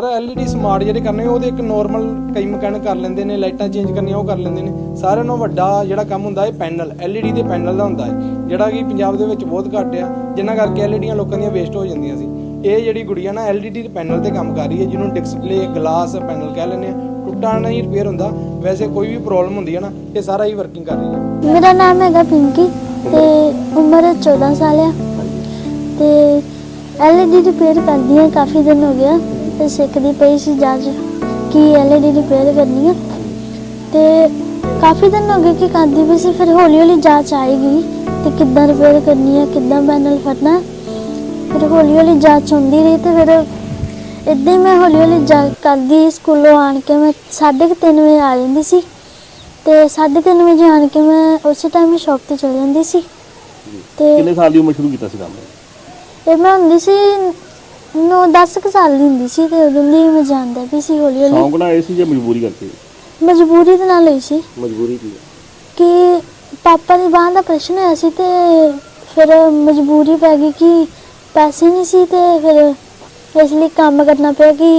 ਪਰ LED smart ਜਿਹੜੇ ਕਰਨੇ ਉਹਦੇ ਇੱਕ ਨਾਰਮਲ ਕਈ ਮਕੈਨਿਕ ਕਰ ਲੈਂਦੇ ਨੇ, ਲਾਈਟਾਂ ਚੇਂਜ ਕਰਨੀਆਂ, ਉਹ ਕਰ ਲੈਂਦੇ ਨੇ। ਸਾਰਿਆਂ ਨਾਲੋਂ ਵੱਡਾ ਜਿਹੜਾ ਕੰਮ ਹੁੰਦਾ ਹੈ ਪੈਨਲ ਐਲਈਡੀ ਦੇ ਪੈਨਲ ਦਾ ਹੁੰਦਾ ਹੈ। ਜਿਹੜਾ ਕਿ ਪੰਜਾਬ ਦੇ ਵਿੱਚ ਬਹੁਤ ਘੱਟ ਆ ਜਿਨ੍ਹਾਂ ਕਰਕੇ ਐਲਈਡੀਆਂ ਲੋਕਾਂ ਦੀਆਂ ਵੇਸਟ ਹੋ ਜਾਂਦੀਆਂ ਸੀ। ਇਹ ਜਿਹੜੀ ਗੁੜੀਆ ਨਾ ਐਲਈਡੀ ਦੇ ਪੈਨਲ ਤੇ ਕੰਮ ਕਰ ਰਹੀ ਹੈ, ਜਿਹਨੂੰ ਡਿਸਪਲੇ ਗਲਾਸ ਪੈਨਲ ਕਹਿ ਲੈਂਦੇ ਆ। ਟੁੱਟਾ ਨਹੀਂ ਰਿਪੇਅਰ ਹੁੰਦਾ, ਵੈਸੇ ਕੋਈ ਵੀ ਪ੍ਰੋਬਲਮ ਹੁੰਦੀ ਹੈ ਨਾ, ਇਹ ਸਾਰਾ ਹੀ ਵਰਕਿੰਗ ਕਰ ਰਹੀ ਹੈ। ਮੇਰਾ ਨਾਮ ਹੈਗਾ ਪਿੰਕੀ ਤੇ ਉਮਰ 14 ਸਾਲ ਆ। ਤੇ ਐਲਈਡੀ ਰਿਪੇਅਰ ਕਰਦੀ ਹਾਂ, ਕਾਫੀ ਦਿਨ ਹੋ ਗਿਆ। ਤੇ ਸਿੱਖਦੀ ਪਈ ਸੀ ਜਾਂਚ ਕਿ ਐਲਈਡੀ ਰਿਪੇਅਰ ਕਰਨੀ ਆ। ਤੇ ਕਾਫੀ ਦਿਨ ਹੋ ਗਏ ਕਿ ਕਰਦੀ ਪਈ ਸੀ ਫਿਰ ਹੌਲੀ ਹੌਲੀ ਜਾਂਚ ਆਏਗੀ ਤੇ ਕਿੱਦਾਂ ਰਿਪੇਅਰ ਕਰਨੀ ਹੈ ਕਿੱਦਾਂ ਪੈਨਲ ਫਟਣਾ ਫਿਰ ਹੌਲੀ ਹੌਲੀ ਜਾਂਚ ਹੁੰਦੀ ਰਹੀ ਤੇ ਫਿਰ ਇਦਾਂ ਹੀ ਮੈਂ ਹੌਲੀ ਹੌਲੀ ਜਾ ਕਰਦੀ ਸਕੂਲੋਂ ਆਣ ਕੇ ਮੈਂ 3:30 ਵਜੇ ਆ ਜਾਂਦੀ ਸੀ। ਤੇ 3:30 ਵਜੇ ਆਣ ਕੇ ਮੈਂ ਉਸੇ ਟਾਈਮ ਹੀ ਸ਼ੌਪ ਤੇ ਚਲ ਜਾਂਦੀ ਸੀ। ਤੇ ਕਿੰਨੇ ਸਾਲ ਦੀ ਉਮਰ ਸ਼ੁਰੂ ਕੀਤਾ ਸੀ ਕੰਮ? ਇਹ ਮੈਂ ਹੁੰਦੀ ਸੀ 9-10 ਕੁ ਸਾਲ ਦੀ ਹੁੰਦੀ ਸੀ ਤੇ ਉਦੋਂ ਦੀ ਮੈਂ ਜਾਣਦਾ ਵੀ ਸੀ ਹੌਲੀ ਹੌਲੀ। ਸ਼ੌਂਕ ਨਾਲ ਆਏ ਸੀ ਜਾਂ ਮਜਬੂਰੀ ਕਰਕੇ? ਮਜਬੂਰੀ ਦੇ ਨਾਲ ਹੋਈ ਸੀ। ਮਜਬੂਰੀ ਕੀ ਕਿ ਪਾਪਾ ਦੀ ਬਾਂਹ ਦਾ ਪ੍ਰਸ਼ਨ ਹੋਇਆ ਸੀ ਤੇ ਫਿਰ ਮਜਬੂਰੀ ਪੈ ਗਈ ਕਿ ਪੈਸੇ ਨਹੀਂ ਸੀ ਤੇ ਫਿਰ ਇਸ ਲਈ ਕੰਮ ਕਰਨਾ ਪਿਆ ਕਿ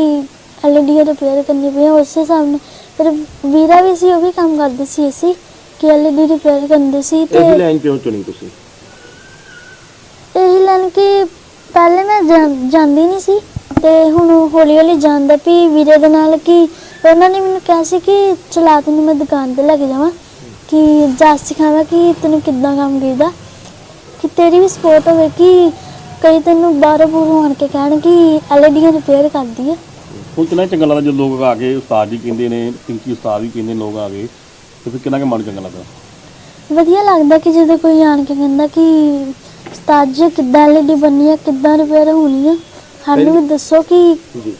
ਐਲਈਡੀ ਰਿਪੇਅਰ ਕਰਨੀ ਪਈ ਉਸੇ ਨਾਲ ਫਿਰ ਵੀਰਾ ਵੀ ਸੀ ਉਹ ਵੀ ਕੰਮ ਕਰਦੇ ਸੀ ਅਸੀਂ ਕਿ ਐਲਈਡੀ ਰਿਪੇਅਰ ਕਰਦੇ ਸੀ ਤੇ ਇਹ ਲਾਈਨ ਕਿਉਂ ਚੁਣੀ ਤੁਸੀਂ? ਇਹੀ ਲੈਣ ਕਿ ਮੈਂ ਜਾਂਦੀ ਨਹੀਂ ਸੀ। ਤੇ ਹੁਣ ਹੌਲੀ ਹੌਲੀ ਜਾਣਦਾ ਵੀ ਵੀਰੇ ਦੇ ਨਾਲ ਕਿ ਉਹਨਾਂ ਨੇ ਮੈਨੂੰ ਕਿਹਾ ਸੀ ਕਿ ਚਲਾ ਤੈਨੂੰ ਮੈਂ ਦੁਕਾਨ ਤੇ ਲੈ ਕੇ ਜਾਵਾਂ। ਕਿ ਜਾ ਸਿਖਾਵਾਂ ਕਿ ਤੈਨੂੰ ਕਿੱਦਾਂ ਕੰਮ ਕਰੀਦਾ। ਕਿ ਤੇਰੀ ਵੀ ਸਪੋਰਟ ਹੋਵੇ ਕਿ ਕਈ ਤੈਨੂੰ ਬਾਹਰੋਂ ਬੂਰੋਂ ਆਣ ਕੇ ਕਹਿਣ ਕਿ ਐਲਈਡੀਆਂ ਰਿਪੇਅਰ ਕਰਦੀ ਆ। ਹੁਣ ਕਿੰਨਾ ਚੰਗਾ ਲੱਗਦਾ ਜਦੋਂ ਲੋਕ ਆ ਕੇ ਉਸਤਾਦ ਜੀ ਕਹਿੰਦੇ ਨੇ ਪਿੰਕੀ ਉਸਤਾਦ ਵੀ ਕਹਿੰਦੇ ਲੋਕ ਆ ਗਏ ਤੇ ਫਿਰ ਕਿੰਨਾ ਕੁ ਮਨ ਚੰਗਾ ਲੱਗਦਾ? ਵਧੀਆ ਲੱਗਦਾ ਕਿ ਜਦੋਂ ਕੋਈ ਆਣ ਕੇ ਕਹਿੰਦਾ ਕਿ ਉਸਤਾਦ ਜੀ ਕਿੱਦਾਂ ਐਲਈਡੀ ਬਣਨੀ ਆ ਕਿੱਦਾਂ ਰਿਪੇਅਰ ਹੋਣੀ ਆ? ਸਾਨੂੰ ਵੀ ਦੱਸੋ ਕਿ ਜੀ।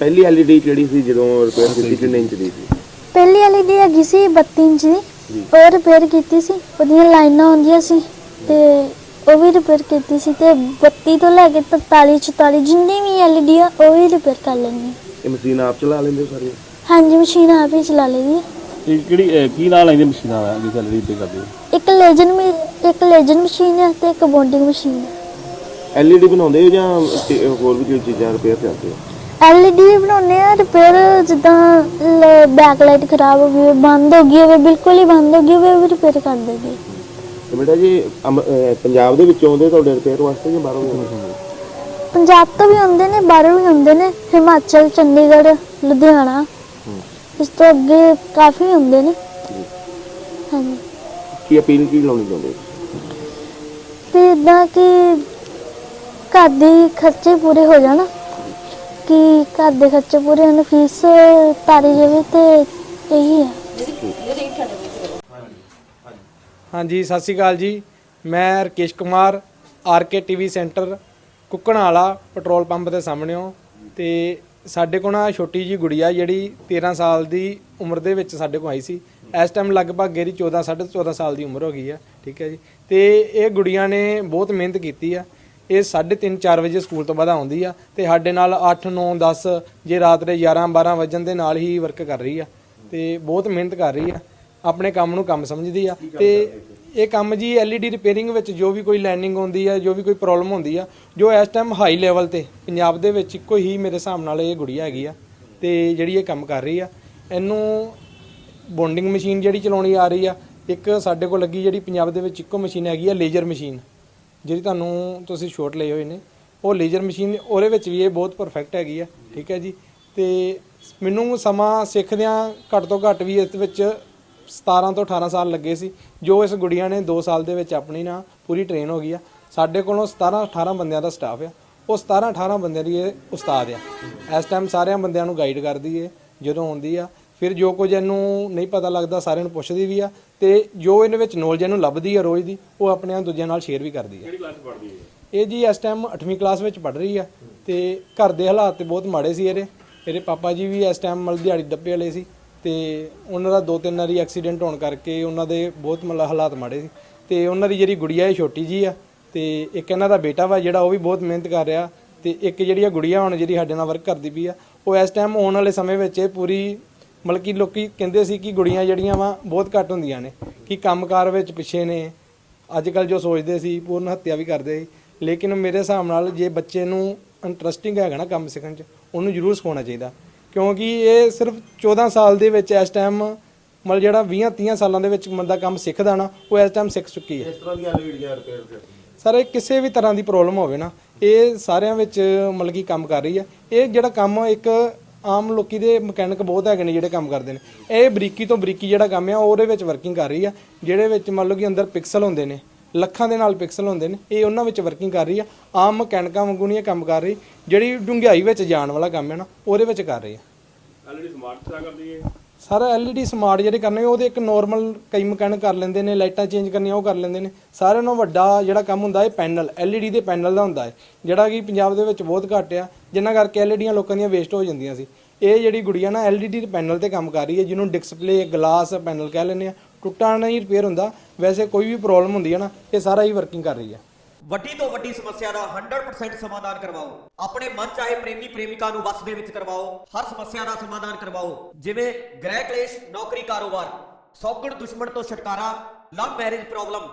ਪਹਿਲੀ ਐਲਈਡੀ ਕਿਹੜੀ ਸੀ ਜਦੋਂ ਰਿਪੇਅਰ ਕੀਤੀ ਕਿੰਨੇ ਇੰਚ ਦੀ ਸੀ? ਪਹਿਲੀ ਐਲਈਡੀ ਹੈਗੀ ਸੀ 32 ਇੰਚ ਦੀ। ਉਹ ਰਿਪੇਅਰ ਕੀਤੀ ਸੀ। ਉਹਦੀਆਂ ਲਾਈਨਾਂ ਹੁੰਦੀਆਂ ਸੀ ਤੇ ਉਹ ਵੀ ਰਿਪੇਅਰ ਕੀਤੀ ਸੀ ਤੇ 32 ਤੋਂ ਲੈ ਕੇ 43 44 ਜਿੰਨੀ ਵੀ ਐਲਈਡੀ ਆ ਉਹ ਵੀ ਰਿਪੇਅਰ ਕਰ ਲੈਣੀ ਇਹ ਮਸ਼ੀਨ ਆਪ ਚਲਾ ਲੈਂਦੇ ਹੋ ਸਾਰੀਆਂ? ਹਾਂਜੀ ਮਸ਼ੀਨ ਆਪ ਹੀ ਚਲਾ ਲਈਦੀ ਹੈ ਇਹ ਕਿਹੜੀ ਅਹ, ਕੀ ਨਾਲ ਲੈਂਦੇ ਮਸ਼ੀਨਾਂ ਦਾ ਜਿਸ ਐਲਡੀ ਤੇ ਕਰਦੇ ਹੋ? ਇੱਕ ਲੇਜਨ ਮੀ- ਇੱਕ ਲੇਜਨ ਮਸ਼ੀਨ ਹੈ ਤੇ ਇੱਕ ਬੌਂਡਿੰਗ ਮਸ਼ੀਨ ਹੈ ਐਲਈਡੀ ਬਣਾਉਂਦੇ ਹੋ ਜਾਂ ਤੇ ਹੋਰ ਵੀ ਕੋਈ ਚੀਜ਼ਾਂ ਰਿਪੇਅਰ ਕਰਦੇ ਹੋ? ਐਲਈਡੀ ਬਣਾਉਂਦੇ ਆ ਰਿਪੇਅਰ ਜਿੱਦਾਂ ਬੈਕ ਲਾਈਟ ਖਰਾਬ ਹੋ ਗਈ ਹੋਵੇ, ਬੰਦ ਹੋ ਗਈ ਹੋਵੇ ਬਿਲਕੁਲ ਹੀ ਬੰਦ ਹੋ ਗਈ ਹੋਵੇ ਉਹ ਵੀ ਰਿਪੇਅਰ ਕਰ ਦਿੰਦੇ। ਤੇ ਬੇਟਾ ਜੀ ਅਮ- ਅਹ ਪੰਜਾਬ ਦੇ ਵਿੱਚੋਂ ਆਉਂਦੇ ਤੁਹਾਡੇ ਰਿਪੇਅਰ ਵਾਸਤੇ ਜਾਂ ਬਾਹਰੋਂ ਵੀ ਆਉਂਦੇ? ਪੰਜਾਬ ਤੋਂ ਵੀ ਆਉਂਦੇ ਨੇ ਬਾਹਰੋਂ ਵੀ ਆਉਂਦੇ ਨੇ ਹਿਮਾਚਲ ਚੰਡੀਗੜ੍ਹ ਲੁਧਿਆਣਾ। ਇਸ ਤੋਂ ਅੱਗੇ ਕਾਫੀ ਹੁੰਦੇ ਨੇ। ਹਾਂਜੀ। ਕੀ ਅਪੀਲ ਕੀ ਲਾਉਣੀ ਚਾਹੁੰਦੇ ਹੋ? ਤੇ ਇਦਾਂ ਕਿ ਘਰ ਦੇ ਖਰਚੇ ਪੂਰੇ ਹੋ ਜਾਣ। ਕਿ ਘਰ ਦੇ ਖਰਚੇ ਪੂਰੇ ਹੋਣ ਫੀਸ ਤਾਰੀ ਜਾਵੇ ਤੇ ਇਹੀ ਹੈ। ਹਾਂਜੀ ਸਤਿ ਸ਼੍ਰੀ ਅਕਾਲ ਜੀ। ਮੈਂ Rakesh Kumar RK TV centre Kukkanala petrol pump ਦੇ ਸਾਹਮਣੇੋਂ ਤੇ ਸਾਡੇ ਕੋਲ ਨਾ ਛੋਟੀ ਜੀ ਗੁੜੀਆ ਜਿਹੜੀ 13 ਸਾਲ ਦੀ ਉਮਰ ਦੇ ਵਿੱਚ ਸਾਡੇ ਕੋਲ ਆਈ ਸੀ। ਇਸ ਟਾਈਮ ਲਗਭਗ ਇਹਦੀ 14 14.5 ਸਾਲ ਦੀ ਉਮਰ ਹੋ ਗਈ ਆ ਠੀਕ ਹੈ ਜੀ। ਤੇ ਇਹ ਗੁੜੀਆ ਨੇ ਬਹੁਤ ਮਿਹਨਤ ਕੀਤੀ ਆ। ਇਹ 3:30 4 ਵਜੇ ਸਕੂਲ ਤੋਂ ਬਾਅਦ ਆਉਂਦੀ ਆ ਤੇ ਸਾਡੇ ਨਾਲ 8 9 10 ਜੇ ਰਾਤ ਦੇ 11 12 ਵਜਣ ਦੇ ਨਾਲ ਹੀ ਵਰਕ ਕਰ ਰਹੀ ਆ। ਤੇ ਬਹੁਤ ਮਿਹਨਤ ਕਰ ਰਹੀ ਆ। ਆਪਣੇ ਕੰਮ ਨੂੰ ਕੰਮ ਸਮਝਦੀ ਆ। ਤੇ ਇਹ ਕੰਮ ਜੀ ਐਲਈਡੀ ਰਿਪੇਅਰਿੰਗ ਵਿੱਚ ਜੋ ਵੀ ਕੋਈ ਲੈਂਡਿੰਗ ਹੁੰਦੀ ਆ, ਜੋ ਵੀ ਕੋਈ ਪ੍ਰੋਬਲਮ ਹੁੰਦੀ ਆ, ਜੋ ਇਸ ਟਾਈਮ ਹਾਈ ਲੈਵਲ ਤੇ ਪੰਜਾਬ ਦੇ ਵਿੱਚ ਇੱਕੋ ਹੀ ਮੇਰੇ ਹਿਸਾਬ ਨਾਲ ਇਹ ਗੁੜੀਆ ਹੈਗੀ ਆ ਤੇ ਜਿਹੜੀ ਇਹ ਕੰਮ ਕਰ ਰਹੀ ਆ। ਇਹਨੂੰ ਬੌਂਡਿੰਗ ਮਸ਼ੀਨ ਜਿਹੜੀ ਚਲਾਉਣੀ ਆ ਰਹੀ ਆ, ਇੱਕ ਸਾਡੇ ਕੋਲ ਲੱਗੀ ਜਿਹੜੀ ਪੰਜਾਬ ਦੇ ਵਿੱਚ ਇੱਕੋ ਮਸ਼ੀਨ ਹੈਗੀ ਆ ਲੇਜ਼ਰ ਮਸ਼ੀਨ ਜਿਹੜੀ ਤੁਹਾਨੂੰ ਤੁਸੀਂ ਸ਼ੋਟ ਲਏ ਹੋਏ ਨੇ। ਉਹ ਲੇਜ਼ਰ ਮਸ਼ੀਨ ਉਹਦੇ ਵਿੱਚ ਵੀ ਇਹ ਬਹੁਤ ਪਰਫੈਕਟ ਹੈਗੀ ਆ, ਠੀਕ ਹੈ ਜੀ। ਤੇ ਮੈਨੂੰ ਸਮਾਂ ਸਿੱਖਦਿਆਂ ਘੱਟ ਤੋਂ ਘੱਟ ਵੀ ਇਸ ਵਿੱਚ 17 ਤੋਂ 18 ਸਾਲ ਲੱਗੇ ਸੀ ਜੋ ਇਸ ਗੁੜੀਆ ਨੇ 2 ਸਾਲ ਦੇ ਵਿੱਚ ਆਪਣੀ ਨਾ ਪੂਰੀ ਟ੍ਰੇਨ ਹੋ ਗਈ ਆ। ਸਾਡੇ ਕੋਲੋਂ 17 18 ਬੰਦਿਆਂ ਦਾ ਸਟਾਫ ਆ। ਉਹ 17 18 ਬੰਦਿਆਂ ਦੀ ਇਹ ਉਸਤਾਦ ਆ। ਇਸ ਟਾਈਮ ਸਾਰਿਆਂ ਬੰਦਿਆਂ ਨੂੰ ਗਾਈਡ ਕਰਦੀ ਏ ਜਦੋਂ ਆਉਂਦੀ ਆ। ਫਿਰ ਜੋ ਕੁਝ ਇਹਨੂੰ ਨਹੀਂ ਪਤਾ ਲੱਗਦਾ ਸਾਰਿਆਂ ਨੂੰ ਪੁੱਛਦੀ ਵੀ ਆ। ਤੇ ਜੋ ਇਹਦੇ ਵਿੱਚ ਨੌਲੇਜ ਇਹਨੂੰ ਲੱਭਦੀ ਆ ਰੋਜ਼ ਦੀ ਉਹ ਆਪਣੇ ਦੂਜਿਆਂ ਨਾਲ ਸ਼ੇਅਰ ਵੀ ਕਰਦੀ ਆ। ਕਿਹੜੀ ਕਲਾਸ ਪੜ੍ਹਦੀ ਹੈ ਇਹ ਜੀ ਇਸ ਟਾਈਮ 8ਵੀਂ ਕਲਾਸ ਵਿੱਚ ਪੜ੍ਹ ਰਹੀ ਆ। ਤੇ ਘਰ ਦੇ ਹਾਲਾਤ ਤੇ ਬਹੁਤ ਮਾੜੇ ਸੀ ਇਹਦੇ। ਇਹਦੇ ਪਾਪਾ ਜੀ ਵੀ ਇਸ ਟਾਈਮ ਮਲ ਦਿਹਾੜੀ ਡੱਬੇ ਵਾਲੇ ਸੀ। ਤੇ ਉਹਨਾਂ ਦਾ ਦੋ ਤਿੰਨ ਵਾਰੀ ਐਕਸੀਡੈਂਟ ਹੋਣ ਕਰਕੇ ਉਹਨਾਂ ਦੇ ਬਹੁਤ ਮਤਲਬ ਹਾਲਾਤ ਮਾੜੇ ਸੀ। ਤੇ ਉਹਨਾਂ ਦੀ ਜਿਹੜੀ ਗੁੜੀਆ ਇਹ ਛੋਟੀ ਜੀ ਆ, ਤੇ ਇੱਕ ਇਹਨਾਂ ਦਾ ਬੇਟਾ ਵਾ ਜਿਹੜਾ ਉਹ ਵੀ ਬਹੁਤ ਮਿਹਨਤ ਕਰ ਰਿਹਾ, ਤੇ ਇੱਕ ਜਿਹੜੀ ਆ ਗੁੜੀਆ ਹੁਣ ਜਿਹੜੀ ਸਾਡੇ ਨਾਲ ਵਰਕ ਕਰਦੀ ਪਈ ਆ, ਉਹ ਇਸ ਟਾਈਮ ਆਉਣ ਵਾਲੇ ਸਮੇਂ ਵਿੱਚ ਇਹ ਪੂਰੀ ਮਤਲਬ ਕਿ ਲੋਕੀ ਕਹਿੰਦੇ ਸੀ ਕਿ ਗੁੜੀਆਂ ਜਿਹੜੀਆਂ ਵਾ ਬਹੁਤ ਘੱਟ ਹੁੰਦੀਆਂ ਨੇ, ਕਿ ਕੰਮਕਾਰ ਵਿੱਚ ਪਿੱਛੇ ਨੇ ਅੱਜ ਕੱਲ ਜੋ ਸੋਚਦੇ ਸੀ ਪੂਰਨ ਹੱਤਿਆ ਵੀ ਕਰਦੇ ਸੀ। ਲੇਕਿਨ ਮੇਰੇ ਹਿਸਾਬ ਨਾਲ ਜੇ ਬੱਚੇ ਨੂੰ ਇੰਟਰਸਟਿੰਗ ਹੈਗਾ ਨਾ ਕੰਮ ਸਿੱਖਣ 'ਚ, ਉਹਨੂੰ ਜ਼ਰੂਰ ਸਿਖਾਉਣਾ ਚਾਹੀਦਾ। ਕਿਉਂਕਿ ਇਹ ਸਿਰਫ 14 ਸਾਲ ਦੇ ਵਿੱਚ ਇਸ ਟਾਈਮ ਮਤਲਬ ਜਿਹੜਾ 20 30 ਸਾਲਾਂ ਦੇ ਵਿੱਚ ਬੰਦਾ ਕੰਮ ਸਿੱਖਦਾ ਨਾ ਉਹ ਇਸ ਟਾਈਮ ਸਿੱਖ ਚੁੱਕੀ ਹੈ। ਇਸ ਤਰ੍ਹਾਂ ਦੀਆਂ ਐਲਈਡੀਆਂ ਰਿਪੇਅਰ ਕਰਦੀ ਸਰ ਇਹ ਕਿਸੇ ਵੀ ਤਰ੍ਹਾਂ ਦੀ ਪ੍ਰੋਬਲਮ ਹੋਵੇ ਨਾ ਇਹ ਸਾਰਿਆਂ ਵਿੱਚ ਮਤਲਬ ਕਿ ਕੰਮ ਕਰ ਰਹੀ ਹੈ। ਇਹ ਜਿਹੜਾ ਕੰਮ ਇੱਕ ਆਮ ਲੋਕੀ ਦੇ ਮਕੈਨਿਕ ਬਹੁਤ ਹੈਗੇ ਨੇ ਜਿਹੜੇ ਕੰਮ ਕਰਦੇ ਨੇ। ਇਹ ਬਰੀਕੀ ਤੋਂ ਬਰੀਕੀ ਜਿਹੜਾ ਕੰਮ ਆ ਉਹਦੇ ਵਿੱਚ ਵਰਕਿੰਗ ਕਰ ਰਹੀ ਆ ਜਿਹੜੇ ਵਿੱਚ ਮੰਨ ਲਓ ਕਿ ਅੰਦਰ ਪਿਕਸਲ ਹੁੰਦੇ ਨੇ। ਲੱਖਾਂ ਦੇ ਨਾਲ ਪਿਕਸਲ ਹੁੰਦੇ ਨੇ। ਇਹ ਉਹਨਾਂ ਵਿੱਚ ਵਰਕਿੰਗ ਕਰ ਰਹੀ ਆ। ਆਮ ਮਕੈਨਿਕਾਂ ਵਾਂਗੂ ਨਹੀਂ ਇਹ ਕੰਮ ਕਰ ਰਹੀ। ਜਿਹੜੀ ਡੂੰਘਾਈ ਵਿੱਚ ਜਾਣ ਵਾਲਾ ਕੰਮ ਹੈ ਨਾ ਉਹਦੇ ਵਿੱਚ ਕਰ ਰਹੀ ਆ। ਐਲਈਡੀ ਸਮਾਰਟ ਤਰ੍ਹਾਂ ਕਰਦੀ ਹੈ ਸਰ ਐਲਈਡੀ ਸਮਾਰਟ ਜਿਹੜੇ ਕਰਨੇ ਉਹਦੇ ਇੱਕ ਨਾਰਮਲ ਕਈ ਮਕੈਨਿਕ ਕਰ ਲੈਂਦੇ ਨੇ ਲਾਈਟਾਂ ਚੇਂਜ ਕਰਨੀਆਂ ਉਹ ਕਰ ਲੈਂਦੇ ਨੇ। ਸਾਰਿਆਂ ਨਾਲੋਂ ਵੱਡਾ ਜਿਹੜਾ ਕੰਮ ਹੁੰਦਾ ਹੈ ਪੈਨਲ ਐਲਈਡੀ ਦੇ ਪੈਨਲ ਦਾ ਹੁੰਦਾ ਹੈ। ਜਿਹੜਾ ਕਿ ਪੰਜਾਬ ਦੇ ਵਿੱਚ ਬਹੁਤ ਘੱਟ ਆ ਜਿੰਨਾ ਕਰਕੇ ਐਲਈਡੀਆਂ ਲੋਕਾਂ ਦੀਆਂ ਵੇਸਟ ਹੋ ਜਾਂਦੀਆਂ ਸੀ। ਇਹ ਜਿਹੜੀ ਗੁੜੀਆ ਨਾ ਐਲਈਡੀ ਦੇ ਪੈਨਲ ਤੇ ਕੰਮ ਕਰ ਰਹੀ ਹੈ ਜਿਹਨੂੰ ਡਿਸਪਲੇ ਗਲਾਸ ਪੈਨਲ ਕਹਿ ਲੈਂਦੇ ਆ। ਟੁੱਟਾ ਨਹੀਂ ਰਿਪੇਅਰ ਹੁੰਦਾ। ਵੈਸੇ ਕੋਈ ਵੀ ਪ੍ਰੋਬਲਮ ਹੁੰਦੀ ਹੈ ਨਾ, ਇਹ ਸਾਰਾ ਹੀ ਵਰਕਿੰਗ ਕਰ ਰਹੀ ਹੈ। ਵੱਡੀ ਤੋਂ ਵੱਡੀ ਸਮੱਸਿਆ ਦਾ 100% ਸਮਾਧਾਨ ਕਰਵਾਓ। ਆਪਣੇ ਮਨ ਚਾਹੇ ਪ੍ਰੇਮੀ ਪ੍ਰੇਮਿਕਾ ਨੂੰ ਵਸ ਦੇ ਵਿੱਚ ਕਰਵਾਓ, ਹਰ ਸਮੱਸਿਆ ਦਾ ਸਮਾਧਾਨ ਕਰਵਾਓ। ਜਿਵੇਂ ਗ੍ਰਹਿ ਕਲੇਸ਼, ਨੌਕਰੀ ਕਾਰੋਬਾਰ, ਸੌਗਣ ਦੁਸ਼ਮਣ ਤੋਂ ਛੁਟਕਾਰਾ ਲਵ ਮੈਰਿਜ ਪ੍ਰੋਬਲਮ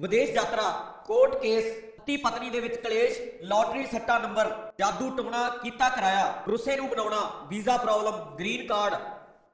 ਵਿਦੇਸ਼ ਯਾਤਰਾ ਕੋਰਟ ਕੇਸ ਪਤੀ ਪਤਨੀ ਦੇ ਵਿੱਚ ਕਲੇਸ਼ ਲਾਟਰੀ ਸੱਟਾ ਨੰਬਰ ਜਾਦੂ ਟੋਣਾ ਕੀਤਾ ਕਰਾਇਆ, ਰੁੱਸੇ ਨੂੰ ਬਣਾਉਣਾ ਵੀਜ਼ਾ ਪ੍ਰੋਬਲਮ ਗ੍ਰੀਨ ਕਾਰਡ